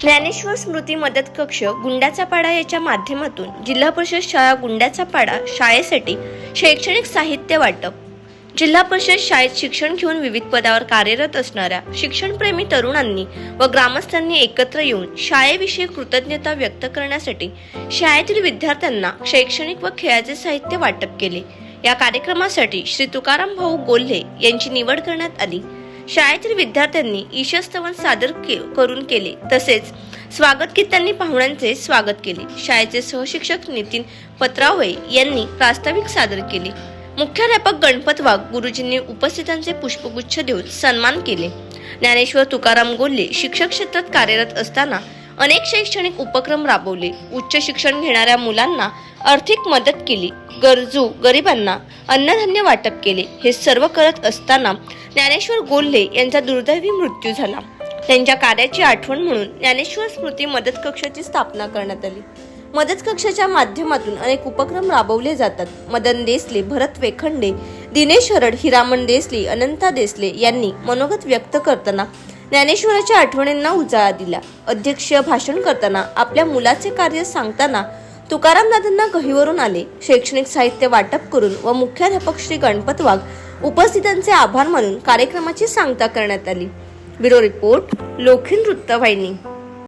ज्ञानेश्वर स्मृती मदत कक्ष गुंड्याचा पाडा याच्या माध्यमातून जिल्हा परिषद शाळा गुंड्याचा पाडा शाळेसाठी शैक्षणिक साहित्य वाटप. जिल्हा परिषद शाळेत शिक्षण घेऊन विविध पदावर कार्यरत असणाऱ्या शिक्षणप्रेमी तरुणांनी व ग्रामस्थांनी एकत्र येऊन शाळेविषयी कृतज्ञता व्यक्त करण्यासाठी शाळेतील विद्यार्थ्यांना शैक्षणिक व खेळाचे साहित्य वाटप केले. या कार्यक्रमासाठी श्री तुकाराम भाऊ गोल्हे यांची निवड करण्यात आली. शाळेतील विद्यार्थ्यांनी ईशस्तवन सादर के- करून केले. तसेच स्वागत गीतांनी पाहुण्यांचे स्वागत केले. शाळेचे सहशिक्षक नितीन पत्रावळे यांनी प्रास्ताविक सादर केले. मुख्याध्यापक गणपत वाघ गुरुजींनी उपस्थितांचे पुष्पगुच्छ देऊन सन्मान केले. ज्ञानेश्वर तुकाराम गोल्हे शिक्षक क्षेत्रात कार्यरत असताना अनेक शैक्षणिक उपक्रम राबवले. उच्च शिक्षण घेणाऱ्या मुलांना आर्थिक मदत केली. गरजू गरिबांना अन्नधान्य वाटप केले. हे सर्व करत असताना ज्ञानेश्वर गोल्हे यांचा दुर्दैवी मृत्यू झाला. त्यांच्या कार्याची आठवण म्हणून ज्ञानेश्वर स्मृती मदत कक्षाची स्थापना करण्यात आली. मदत कक्षाच्या माध्यमातून अनेक उपक्रम राबवले जातात. मदन देसले भरत वेखंडे दिनेश हरड हिरामण देसले अनंता देसले यांनी मनोगत व्यक्त करताना ज्ञानेश्वराच्या आठवणींना उजाळा दिला. अध्यक्ष भाषण करताना आपल्या मुलाचे कार्य सांगताना तुकाराम दादांना गहीवरून आले. शैक्षणिक साहित्य वाटप करून व मुख्याध्यापक श्री गणपत वाघ उपस्थितांचे आभार मानून कार्यक्रमाची सांगता करण्यात आली. ब्युरो रिपोर्ट लोखीन वृत्तवाहिनी.